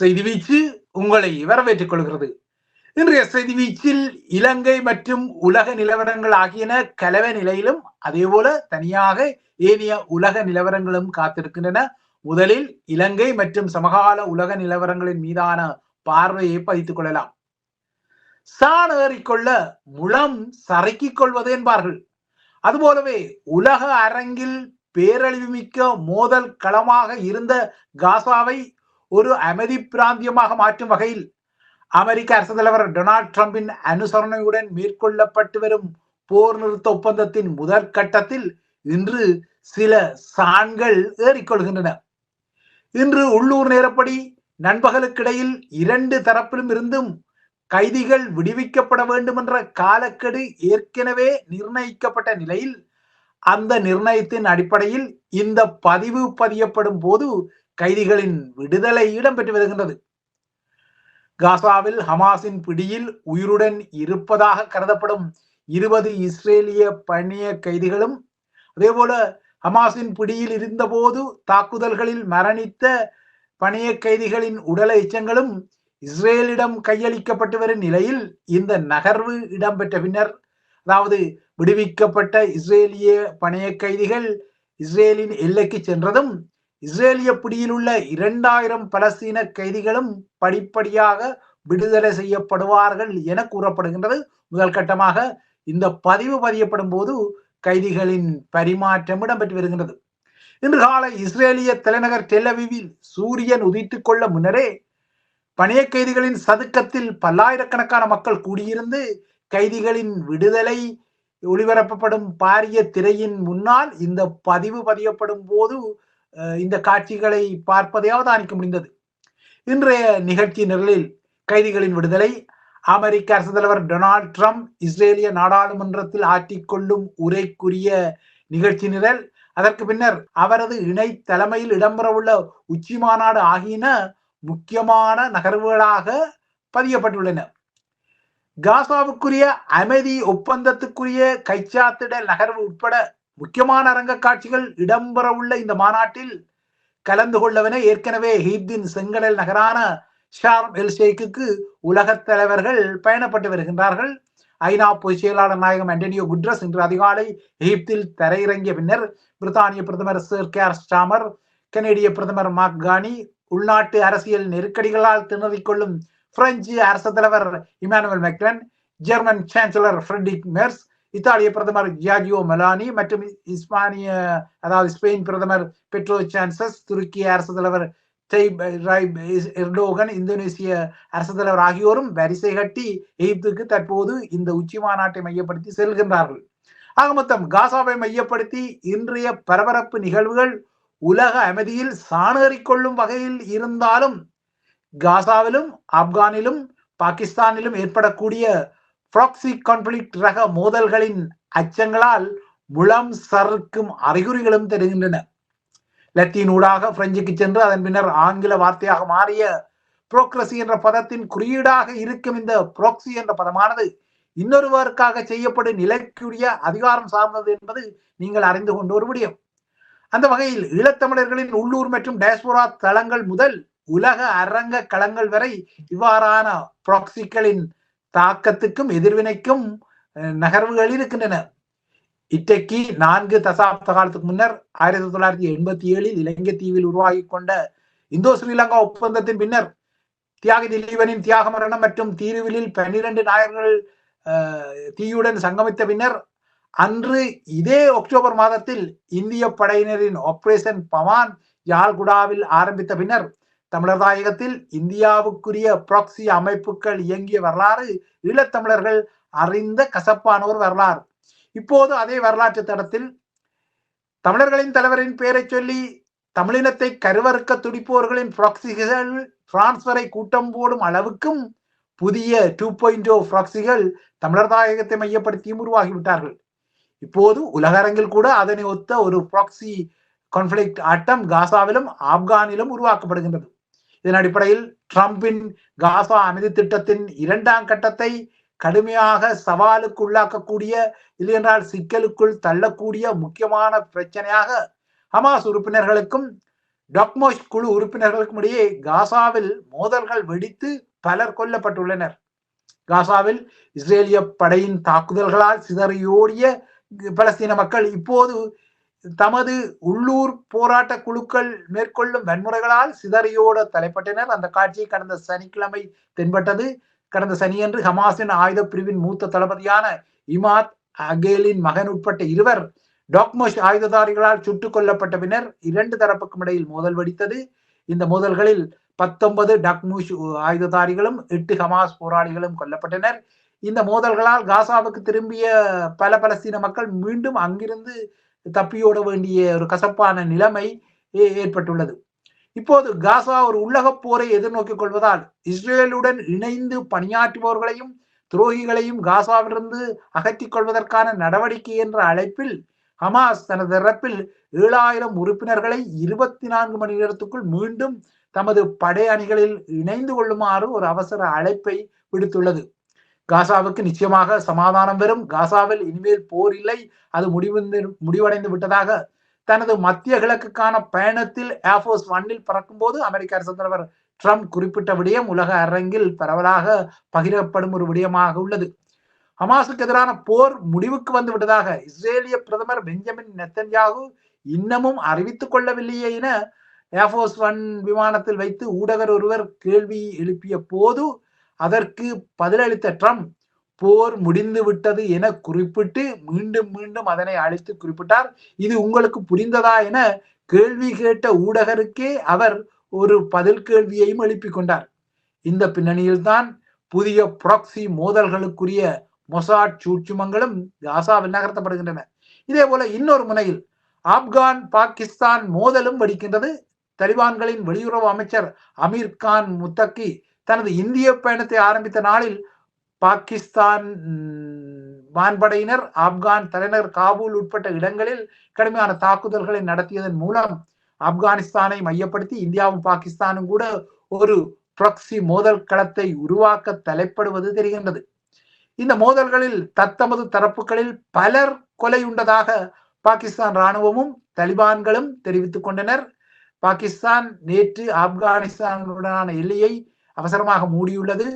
செய்தி வீச்சு உங்களை வரவேற்றுக் கொள்கிறது. இன்றைய செய்தி வீச்சில் இலங்கை மற்றும் உலக நிலவரங்கள் ஆகியன கலவை நிலையிலும் அதேபோல தனியாக ஏனைய உலக நிலவரங்களும் காத்திருக்கின்றன. முதலில் இலங்கை மற்றும் சமகால உலக நிலவரங்களின் மீதான பார்வையை பதித்துக் கொள்ளலாம். சாண ஏறிக்கொள்ள முளம் சறுக்கிக் கொள்வது என்பார்கள். அதுபோலவே உலக அரங்கில் பேரழிவுமிக்க மோதல் களமாக இருந்த காசாவை ஒரு அமைதி பிராந்தியமாக மாற்றும் வகையில் அமெரிக்க அரசு தலைவர் டொனால்ட் ட்ரம்பின் அனுசரணையுடன் மேற்கொள்ளப்பட்டு வரும் போர் நிறுத்த ஒப்பந்தத்தின் முதற் கட்டத்தில் இன்று சில சான்கள் ஏறிக்கொள்கின்றன. இன்று உள்ளூர் நேரப்படி நண்பகலுக்கிடையில் இரண்டு தரப்பிலும் இருந்தும் கைதிகள் விடுவிக்கப்பட வேண்டும் என்ற காலக்கெடு ஏற்கனவே நிர்ணயிக்கப்பட்ட நிலையில் அந்த நிர்ணயத்தின் அடிப்படையில் இந்த பதிவு பதியப்படும் போது கைதிகளின் விடுதலை இடம்பெற்று வருகின்றது. காசாவில் ஹமாஸின் பிடியில் உயிருடன் இருப்பதாக கருதப்படும் இருபது இஸ்ரேலிய பணிய கைதிகளும் அதேபோல ஹமாஸின் பிடியில் இருந்தபோது தாக்குதல்களில் மரணித்த பணிய கைதிகளின் உடல எச்சங்களும் இஸ்ரேலிடம் கையளிக்கப்பட்டு வரும் நிலையில் இந்த நகர்வு இடம்பெற்ற பின்னர் அதாவது விடுவிக்கப்பட்ட இஸ்ரேலிய பணைய கைதிகள் இஸ்ரேலின் எல்லைக்கு சென்றதும் இஸ்ரேலிய பிடியில் உள்ள இரண்டாயிரம் பலஸ்தீன கைதிகளும் படிப்படியாக விடுதலை செய்யப்படுவார்கள் என கூறப்படுகின்றது. முதல் கட்டமாக இந்த பதிவு பதியப்படும் போது கைதிகளின் பரிமாற்றம் இடம்பெற்று வருகின்றது. இன்று காலை இஸ்ரேலிய தலைநகர் டெல்லவிவில் சூரியன் உதித்துக் கொள்ள முன்னரே பணிய கைதிகளின் சதுக்கத்தில் பல்லாயிரக்கணக்கான மக்கள் கூடியிருந்து கைதிகளின் விடுதலை ஒளிபரப்பப்படும் பாரிய திரையின் முன்னால் இந்த பதிவு பதியப்படும் போது இந்த காட்சிகளை பார்ப்பதை அவதானிக்க முடிந்தது. இன்றைய நிகழ்ச்சி நிரலில் கைதிகளின் விடுதலை அமெரிக்க அரசு தலைவர் டொனால்ட் ட்ரம்ப் இஸ்ரேலிய நாடாளுமன்றத்தில் ஆற்றிக்கொள்ளும் உரைக்குரிய நிகழ்ச்சி நிரல் அதற்கு பின்னர் அவரது இணை தலைமையில் இடம்பெறவுள்ள உச்சி மாநாடு ஆகியன முக்கியமான நகர்வுகளாக பதியப்பட்டுள்ளன. காசாவுக்குரிய அமைதி ஒப்பந்தத்துக்குரிய கைச்சாத்திடல் நகர்வு உட்பட முக்கியமான அரங்க காட்சிகள் இடம்பெறவுள்ள இந்த மாநாட்டில் கலந்து கொள்ளவென ஏற்கனவே ஹீப்தின் செங்கடல் நகரான ஷார்ம் எல் ஷேக்கு தலைவர்கள் பயணப்பட்டு வருகின்றார்கள். ஐநா பொதுச் செயலாளர் நாயகம் அண்டனியோ குட்ரஸ் இன்று அதிகாலை எகிப்தில் தரையிறங்கிய பின்னர் பிரித்தானிய பிரதமர் சர் கேர் ஸ்டாமர் கனேடிய பிரதமர் மாக் கானி உள்நாட்டு அரசியல் நெருக்கடிகளால் திணறிக் கொள்ளும் பிரெஞ்சு அரசு தலைவர் Emmanuel Macron German chancellor Friedrich Merz இத்தாலிய பிரதமர் ஜியாஜியோ மெலானி மற்றும் இஸ்பானிய அதாவது ஸ்பெயின் பிரதமர் பெட்ரோ சான்சஸ் துருக்கிய அரசு தலைவர் எர்டோகன் இந்தோனேசிய அரசு தலைவர் ஆகியோரும் வரிசை கட்டி எகிப்துக்கு தற்போது இந்த உச்சி மாநாட்டை மையப்படுத்தி செல்கின்றார்கள். ஆக மொத்தம் காசாவை மையப்படுத்தி இன்றைய பரபரப்பு நிகழ்வுகள் உலக அமைதியில் சாணேறிக்கொள்ளும் வகையில் இருந்தாலும் காசாவிலும் ஆப்கானிலும் பாகிஸ்தானிலும் ஏற்படக்கூடிய ப்ராக்சி கான்ஃபிளிக்ட் ரக மோதல்களின் அச்சங்களால் முளம் சறுக்கும் அறிகுறிகளும் தெரிகின்றன. லத்தீன் ஊடாக பிரெஞ்சுக்கு சென்று அதன் பின்னர் ஆங்கில வார்த்தையாக மாறிய புரோக்ரசி என்ற பதத்தின் குறியீடாக இருக்கும் இந்த புரோக்சி என்ற பதமானது இன்னொருவருக்காக செய்யப்படும் நிலைக்குரிய அதிகாரம் சார்ந்தது என்பது நீங்கள் அறிந்து கொண்டு ஒரு முடியும். அந்த வகையில் ஈழத்தமிழர்களின் உள்ளூர் மற்றும் டயஸ்போரா தளங்கள் முதல் உலக அரங்க களங்கள் வரை இவ்வாறான புராக்சிகளின் தாக்கத்துக்கும் எதிர்வினைக்கும் நகர்வுகள் இருக்கின்றன. இட்டைக்கு நான்கு தசாப்த காலத்துக்கு முன்னர் ஆயிரத்தி தொள்ளாயிரத்தி எண்பத்தி ஏழில் இலங்கை தீவில் உருவாகி கொண்ட இந்தோ ஸ்ரீலங்கா ஒப்பந்தத்தின் பின்னர் தியாகி திலீபனின் தியாக மரணம் மற்றும் தீருவிலில் பன்னிரண்டு நாயகர்கள் தீயுடன் சங்கமித்த பின்னர் அன்று இதே அக்டோபர் மாதத்தில் இந்திய படையினரின் ஆபரேஷன் பவான் யாழ்குடாவில் ஆரம்பித்த பின்னர் தமிழர் தாயகத்தில் இந்தியாவுக்குரிய ப்ராக்சி அமைப்புகள் இயங்கிய வரலாறு ஈழத்தமிழர்கள் அறிந்த கசப்பான ஒரு வரலாறு. இப்போது அதே வரலாற்று தடத்தில் தமிழர்களின் தலைவரின் பெயரை சொல்லி தமிழினத்தை கருவறுக்க துடிப்பவர்களின் ப்ராக்சிகள் டிரான்ஸ்பரை கூட்டம் போடும் அளவுக்கும் புதிய டூ பாயிண்ட் ஓ ப்ராக்சிகள் தமிழர் தாயகத்தை மையப்படுத்தியும் உருவாகிவிட்டார்கள். இப்போது உலகரங்கில் கூட அதனை ஒத்த ஒரு ப்ராக்சி கான்ஃபிளிக்ட் ஆட்டம் காசாவிலும் ஆப்கானிலும் உருவாக்கப்படுகின்றது. இதன் அடிப்படையில் டிரம்பின் காசா அமைதி திட்டத்தின் இரண்டாம் கட்டத்தை கடுமையாக சவாலுக்கு உள்ளாக்கக்கூடிய இல்லையென்றால் சிக்கலுக்குள் தள்ளக்கூடிய முக்கியமான பிரச்சனையாக ஹமாஸ் உறுப்பினர்களுக்கும் டக்மோஷ் குழு உறுப்பினர்களுக்கும் இடையே காசாவில் மோதல்கள் வெடித்து பலர் கொல்லப்பட்டுள்ளனர். காசாவில் இஸ்ரேலிய படையின் தாக்குதல்களால் சிதறியோடிய பலஸ்தீன மக்கள் இப்போது தமது உள்ளூர் போராட்ட குழுக்கள் மேற்கொள்ளும் வன்முறைகளால் சிதறியோட தலைப்பட்டனர். அந்த காட்சி கடந்த சனிக்கிழமை தென்பட்டது. கடந்த சனியன்று ஹமாஸின் ஆயுத பிரிவின் மூத்த தளபதியான இமாத் அகேலின் மகன் உட்பட்ட இருவர் டாக்மோஷ் ஆயுததாரிகளால் சுட்டுக் கொல்லப்பட்ட பின்னர் இரண்டு தரப்புக்கும் இடையில் மோதல் வெடித்தது. இந்த மோதல்களில் பத்தொன்பது டக்மூஷ் ஆயுததாரிகளும் எட்டு ஹமாஸ் போராளிகளும் கொல்லப்பட்டனர். இந்த மோதல்களால் காசாவுக்கு திரும்பிய பல பலஸ்தீன மக்கள் மீண்டும் அங்கிருந்து தப்பியோட வேண்டிய ஒரு கசப்பான நிலைமை ஏற்பட்டுள்ளது. இப்போது காசா ஒரு உள்ளக போரை எதிர்நோக்கிக் கொள்வதால் இஸ்ரேலுடன் இணைந்து பணியாற்றுபவர்களையும் துரோகிகளையும் காசாவிலிருந்து அகற்றிக் கொள்வதற்கான நடவடிக்கை என்ற அழைப்பில் ஹமாஸ் தனது தரப்பில் ஏழாயிரம் உறுப்பினர்களை இருபத்தி நான்கு மணி நேரத்துக்குள் மீண்டும் தமது படை அணிகளில் இணைந்து கொள்ளுமாறு ஒரு அவசர அழைப்பை விடுத்துள்ளது. காசாவுக்கு நிச்சயமாக சமாதானம் வரும். காசாவில் இனிமேல் போர் இல்லை. அது முடிவு முடிவடைந்து விட்டதாக தனது மத்திய கிழக்குக்கான பயணத்தில் ஏர்போர்ஸ் ஒன்னில் பறக்கும்போது அமெரிக்க அரசு தலைவர் ட்ரம்ப் குறிப்பிட்ட விடயம் உலக அரங்கில் பரவலாக பகிரப்படும் ஒரு விடயமாக உள்ளது. ஹமாஸுக்கு எதிரான போர் முடிவுக்கு வந்து விட்டதாக இஸ்ரேலிய பிரதமர் பெஞ்சமின் நெத்தன்யாகு இன்னமும் அறிவித்துக் கொள்ளவில்லையே என ஏர்போர்ஸ் ஒன் விமானத்தில் வைத்து ஊடகர் ஒருவர் கேள்வி எழுப்பிய போது அதற்கு பதிலளித்த ட்ரம்ப் போர் முடிந்து விட்டது என குறிப்பிட்டு மீண்டும் மீண்டும் அதனை அழைத்து குறிப்பிட்டார். இது உங்களுக்கு புரிந்ததா என கேள்வி கேட்ட ஊடகருக்கே அவர் ஒரு பதில் கேள்வியையும் எழுப்பிக் கொண்டார். இந்த பின்னணியில்தான் புதிய புராக்சி மோதல்களுக்குரிய மொசாட் சூட்சுமங்களும் காசாவில் நகர்த்தப்படுகின்றன. இதே போல இன்னொரு முனையில் ஆப்கான் பாகிஸ்தான் மோதலும் வடிக்கின்றது. தலிபான்களின் வெளியுறவு அமைச்சர் அமீர் கான் முத்தக்கி தனது இந்திய பயணத்தை ஆரம்பித்த நாளில் பாகிஸ்தான் வான்படையினர் ஆப்கான் தலைநகர் காபூல் உட்பட்ட இடங்களில் கடுமையான தாக்குதல்களை நடத்தியதன் மூலம் ஆப்கானிஸ்தானை மையப்படுத்தி இந்தியாவும் பாகிஸ்தானும் கூட ஒரு புரக்சி மோதல் களத்தை உருவாக்க தலைப்படுவது தெரிகின்றது. இந்த மோதல்களில் தத்தமது தரப்புகளில் பலர் கொலையுண்டதாக பாகிஸ்தான் ராணுவமும் தலிபான்களும் தெரிவித்துக் கொண்டனர். பாகிஸ்தான் நேற்று ஆப்கானிஸ்தானுடனான எல்லையை அவசரமாக மூடியுள்ளது.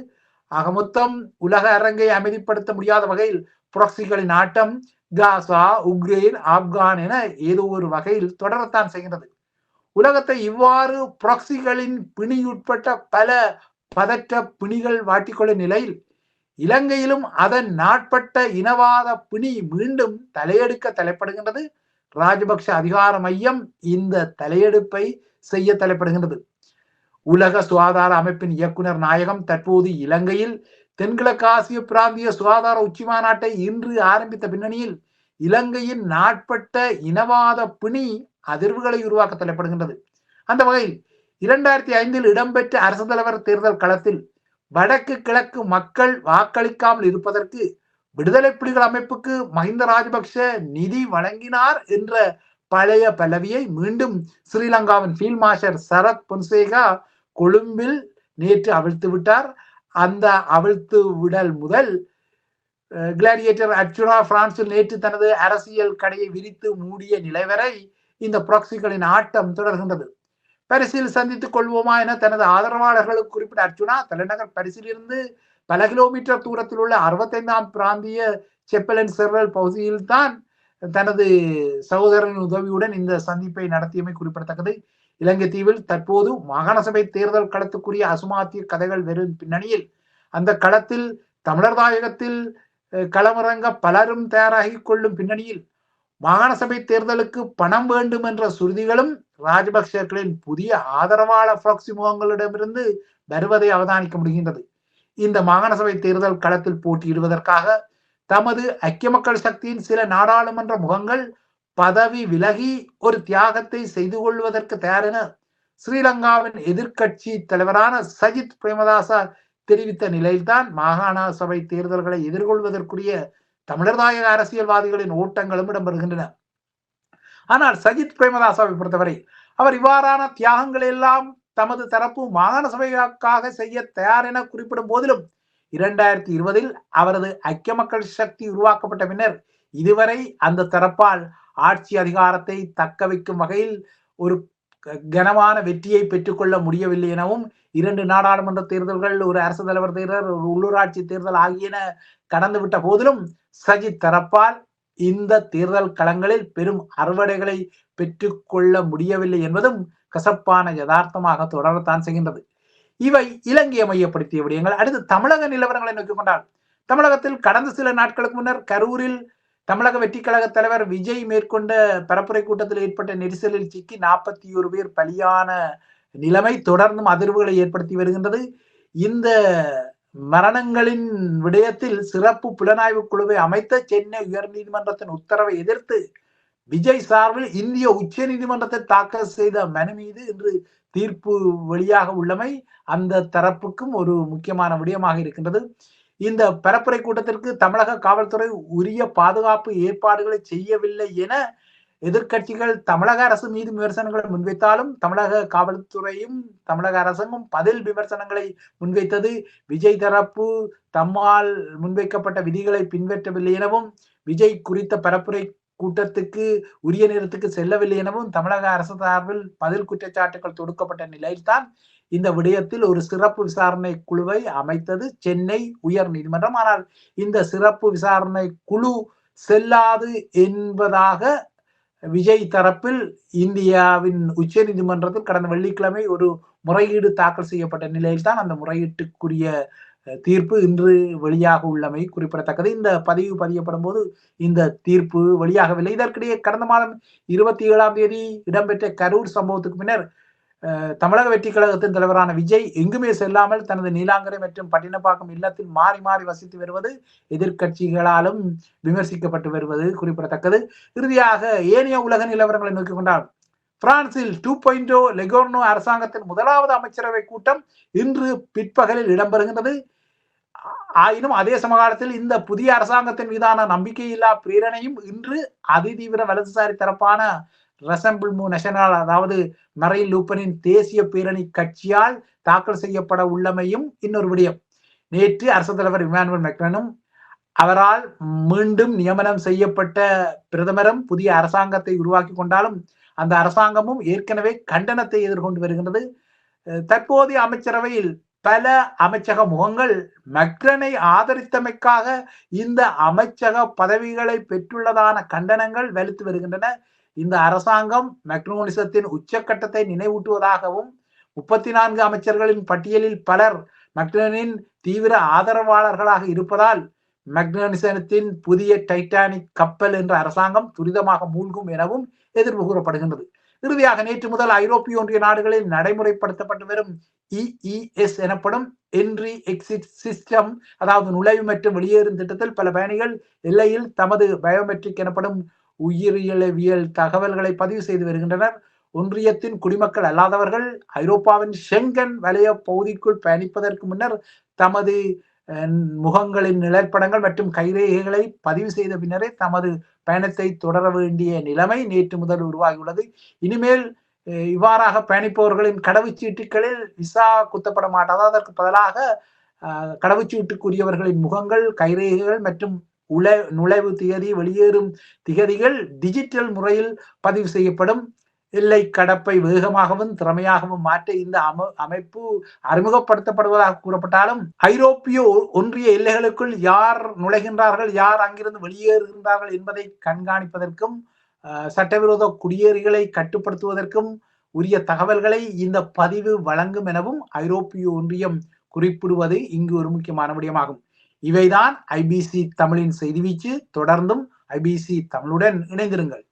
ஆக மொத்தம் உலக அரங்கை அமைதிப்படுத்த முடியாத வகையில் புரக்சிகளின் ஆட்டம் காசா உக்ரைன் ஆப்கான் என ஏதோ ஒரு வகையில் தொடரத்தான் செய்கின்றது. உலகத்தை இவ்வாறு புரக்சிகளின் பிணியுட்பட்ட பல பதற்ற பிணிகள் வாட்டிக்கொள்ளும் நிலையில் இலங்கையிலும் அதன் நாட்பட்ட இனவாத பிணி மீண்டும் தலையெடுக்க தலைப்படுகின்றது. ராஜபக்ஷ அதிகார மையம் இந்த தலையெடுப்பை செய்ய தலைப்படுகின்றது. உலக சுகாதார அமைப்பின் இயக்குனர் நாயகம் தற்போது இலங்கையில் தென்கிழக்காசிய பிராந்திய சுகாதார உச்சி மாநாட்டை இன்று ஆரம்பித்த பின்னணியில் இலங்கையின் நாட்பட்ட இனவாத பிணி அதிர்வுகளை உருவாக்க தலைப்படுகின்றது. அந்த வகையில் இரண்டாயிரத்தி ஐந்தில் இடம்பெற்ற அரசு தலைவர் தேர்தல் களத்தில் வடக்கு கிழக்கு மக்கள் வாக்களிக்காமல் இருப்பதற்கு விடுதலை புலிகள் அமைப்புக்கு மஹிந்த ராஜபக்ஷ நிதி வழங்கினார் என்ற பழைய பல்லவியை மீண்டும் ஸ்ரீலங்காவின் ஃபீல்ட் மாஸ்டர் சரத் பொன்சேகா கொழும்பில் நேற்று அவிழ்த்து விட்டார். அந்த அவிழ்த்து விடல் முதல் கிளாடியேட்டர் அர்ச்சுனா பிரான்சில் நேற்று தனது அரசியல் கடையை விரித்து மூடிய நிலை வரை இந்த புராக்சிகளின் ஆட்டம் தொடர்கின்றது. பரிசில் சந்தித்துக் கொள்வோமா என தனது ஆதரவாளர்களுக்கு குறிப்பிட்ட அர்ச்சுனா தலைநகர் பரிசில் இருந்து பல கிலோமீட்டர் தூரத்தில் உள்ள அறுபத்தைந்தாம் பிராந்திய செப்பலன் செர்வல் பகுதியில் தான் தனது சகோதரனின் உதவியுடன் இந்த சந்திப்பை நடத்தியமை குறிப்பிடத்தக்கது. இலங்கை தீவில் தற்போது மாகாண சபை தேர்தல் களத்துக்குரிய அசுமாத்திய கதைகள் வெறும் பின்னணியில் அந்த களத்தில் தமிழர் தாயகத்தில் களமிறங்க பலரும் தயாராகி கொள்ளும் பின்னணியில் மாகாண சபை தேர்தலுக்கு பணம் வேண்டும் என்ற சுருதிகளும் ராஜபக்சேக்களின் புதிய ஆதரவாளர் புராக்சி முகங்களிடமிருந்து வருவதை அவதானிக்க முடிகின்றது. இந்த மாகாண சபை தேர்தல் களத்தில் போட்டியிடுவதற்காக தமது ஐக்கிய மக்கள் சக்தியின் சில நாடாளுமன்ற முகங்கள் பதவி விலகி ஒரு தியாகத்தை செய்து கொள்வதற்கு தயார் என ஸ்ரீலங்காவின் எதிர்க்கட்சி தலைவரான சஜித் பிரேமதாசா தெரிவித்த நிலையில்தான் மாகாண சபை தேர்தல்களை எதிர்கொள்வதற்குரிய தமிழர்தாயக அரசியல்வாதிகளின் ஓட்டங்களும் இடம்பெறுகின்றன. ஆனால் சஜித் பிரேமதாசாவை பொறுத்தவரை அவர் இவ்வாறான தியாகங்கள் எல்லாம் தமது தரப்பு மாகாண சபைக்காக செய்ய தயார் என குறிப்பிடும் போதிலும் இரண்டாயிரத்தி இருபதில் அவரது ஐக்கிய மக்கள் சக்தி உருவாக்கப்பட்ட பின்னர் இதுவரை அந்த தரப்பால் ஆட்சி அதிகாரத்தை தக்க வைக்கும் வகையில் ஒரு கனமான வெற்றியை பெற்றுக்கொள்ள முடியவில்லை எனவும் இரண்டு நாடாளுமன்ற தேர்தல்கள் ஒரு அரசு தலைவர் தேர்தல் ஒரு உள்ளூராட்சி தேர்தல் ஆகியன கடந்துவிட்ட போதிலும் சஜித் தரப்பால் இந்த தேர்தல் களங்களில் பெரும் அறுவடைகளை பெற்றுக்கொள்ள முடியவில்லை என்பதும் கசப்பான யதார்த்தமாக தொடரத்தான் செய்கின்றது. இவை இலங்கையை மையப்படுத்திய விடயங்கள். அடுத்து தமிழக நிலவரங்களை நோக்கிக் கொண்டால் தமிழகத்தில் கடந்த சில நாட்களுக்கு முன்னர் கரூரில் தமிழக வெற்றி கழக தலைவர் விஜய் மேற்கொண்ட பரப்புரை கூட்டத்தில் ஏற்பட்ட நெரிசலில் சிக்கி நாற்பத்தி ஒரு பேர் பலியான நிலைமை தொடர்ந்தும் அதிர்வுகளை ஏற்படுத்தி வருகின்றது. இந்த மரணங்களின் விடயத்தில் சிறப்பு புலனாய்வு குழுவை அமைத்த சென்னை உயர்நீதிமன்றத்தின் உத்தரவை எதிர்த்து விஜய் சார்பில் இந்திய உச்ச நீதிமன்றத்தை தாக்கல் செய்த மனு மீது இன்று தீர்ப்பு வெளியாக உள்ளமை அந்த தரப்புக்கும் ஒரு முக்கியமான விடயமாக இருக்கின்றது. இந்த பரப்புரை கூட்டத்திற்கு தமிழக காவல்துறை உரிய பாதுகாப்பு ஏற்பாடுகளை செய்யவில்லை என எதிர்கட்சிகள் தமிழக அரசு மீது விமர்சனங்களை முன்வைத்தாலும் தமிழக காவல்துறையும் தமிழக அரசும் பதில் விமர்சனங்களை முன்வைத்தது விஜய் தரப்பு. தம்மால் முன்வைக்கப்பட்ட விதிகளை பின்பற்றவில்லை எனவும் விஜய் குறித்த பரப்புரை கூட்டத்துக்கு உரிய நேரத்துக்கு செல்லவில்லை எனவும் தமிழக அரசு சார்பில் பதில் குற்றச்சாட்டுகள் தொடுக்கப்பட்ட நிலையில்தான் இந்த விடயத்தில் ஒரு சிறப்பு விசாரணை குழுவை அமைத்தது சென்னை உயர் நீதிமன்றம். ஆனால் இந்த சிறப்பு விசாரணை குழு செல்லாது என்பதாக விஜய் தரப்பில் இந்தியாவின் உச்ச நீதிமன்றத்தில் கடந்த வெள்ளிக்கிழமை ஒரு முறையீடு தாக்கல் செய்யப்பட்ட நிலையில் தான் அந்த முறையீட்டுக்குரிய தீர்ப்பு இன்று வெளியாக உள்ளமை குறிப்பிடத்தக்கது. இந்த பதிவு பதியப்படும் போது இந்த தீர்ப்பு வெளியாகவில்லை. இதற்கிடையே கடந்த மாதம் இருபத்தி ஏழாம் தேதி இடம்பெற்ற கரூர் சம்பவத்துக்கு பின்னர் தமிழக வெற்றி கழகத்தின் தலைவரான விஜய் எங்குமே செல்லாமல் தனது நீலாங்கரை மற்றும் பட்டினப்பாக்கம் இல்லத்தில் மாறி மாறி வசித்து வருவது எதிர்கட்சிகளாலும் விமர்சிக்கப்பட்டு வருவது குறிப்பிடத்தக்கது. இறுதியாக ஏனைய உலக நிலவரங்களை நோக்கிக் கொண்டால் பிரான்சில் டூ பாயிண்டோ லெகோர்னோ அரசாங்கத்தின் முதலாவது அமைச்சரவை கூட்டம் இன்று பிற்பகலில் இடம்பெறுகின்றது. ஆயினும் அதே சமகாலத்தில் இந்த புதிய அரசாங்கத்தின் மீதான நம்பிக்கையில்லா பிரேரணையும் இன்று அதிதீவிர வலதுசாரி தரப்பான ரசம்பிள் மூ நெஷனல் அதாவது மறைன் லூப்பனின் தேசிய பேரணி கட்சியால் தாக்கல் செய்யப்பட உள்ளமையும் இன்னொரு விடயம். நேற்று அரசு தலைவர் இமானுவல் மெக்ரனும் அவரால் மீண்டும் நியமனம் செய்யப்பட்ட பிரதமரும் புதிய அரசாங்கத்தை உருவாக்கி கொண்டாலும் அந்த அரசாங்கமும் ஏற்கனவே கண்டனத்தை எதிர்கொண்டு வருகின்றது. தற்போதைய அமைச்சரவையில் பல அமைச்சக முகங்கள் மக்ரனை ஆதரித்தமைக்காக இந்த அமைச்சக பதவிகளை பெற்றுள்ளதான கண்டனங்கள் வலுத்து வருகின்றன. இந்த அரசாங்கம் மெக்னோனிசத்தின் உச்சக்கட்டத்தை நினைவூட்டுவதாகவும் முப்பத்தி நான்கு அமைச்சர்களின் பட்டியலில் பலர் மெக்ரனின் தீவிர ஆதரவாளர்களாக இருப்பதால் மெக்னனிசனத்தின் புதிய டைட்டானிக் கப்பல் என்ற அரசாங்கம் துரிதமாக மூழ்கும் எனவும் எதிர்ப்பு கூறப்படுகின்றது. இறுதியாக நேற்று முதல் ஐரோப்பிய ஒன்றிய நாடுகளில் நடைமுறைப்படுத்தப்பட்டு வரும் இஇஎஸ் எனப்படும் என்ட்ரி எக்ஸிட் சிஸ்டம் அதாவது நுழைவு மற்றும் வெளியேறும் திட்டத்தில் பல பயணிகள் எல்லையில் தமது பயோமெட்ரிக் எனப்படும் உயிரியலவியல் தகவல்களை பதிவு செய்து வருகின்றனர். ஒன்றியத்தின் குடிமக்கள் அல்லாதவர்கள் ஐரோப்பாவின் ஷெங்கன் வலய பகுதிக்குள் பயணிப்பதற்கு முன்னர் தமது முகங்களின் நிழற்படங்கள் மற்றும் கைரேகைகளை பதிவு செய்த பின்னரே தமது பயணத்தை தொடர வேண்டிய நிலைமை நேற்று முதல் உருவாகியுள்ளது. இனிமேல் இவ்வாறாக பயணிப்பவர்களின் கடவுச்சீட்டுகளில் விசா குத்தப்பட மாட்டாது. அதற்கு பதிலாக கடவுச்சீட்டுக்குரியவர்களின் முகங்கள் கைரேகைகள் மற்றும் உல நுழைவு திகதி வெளியேறும் திகதிகள் டிஜிட்டல் முறையில் பதிவு செய்யப்படும். எல்லை கடப்பை வேகமாகவும் திறமையாகவும் மாற்ற இந்த அம அமைப்பு அறிமுகப்படுத்தப்படுவதாக கூறப்பட்டாலும் ஐரோப்பிய ஒன்றிய எல்லைகளுக்குள் யார் நுழைகின்றார்கள் யார் அங்கிருந்து வெளியேறுகின்றார்கள் என்பதை கண்காணிப்பதற்கும் சட்டவிரோத குடியேறிகளை கட்டுப்படுத்துவதற்கும் உரிய தகவல்களை இந்த பதிவு வழங்கும் எனவும் ஐரோப்பிய ஒன்றியம் குறிப்பிடுவது இங்கு ஒரு முக்கியமான விடயமாகும். இவைதான் ஐபிசி தமிழின் செய்தி வீச்சு. தொடர்ந்தும் ஐபிசி தமிழுடன் இணைந்திருங்கள்.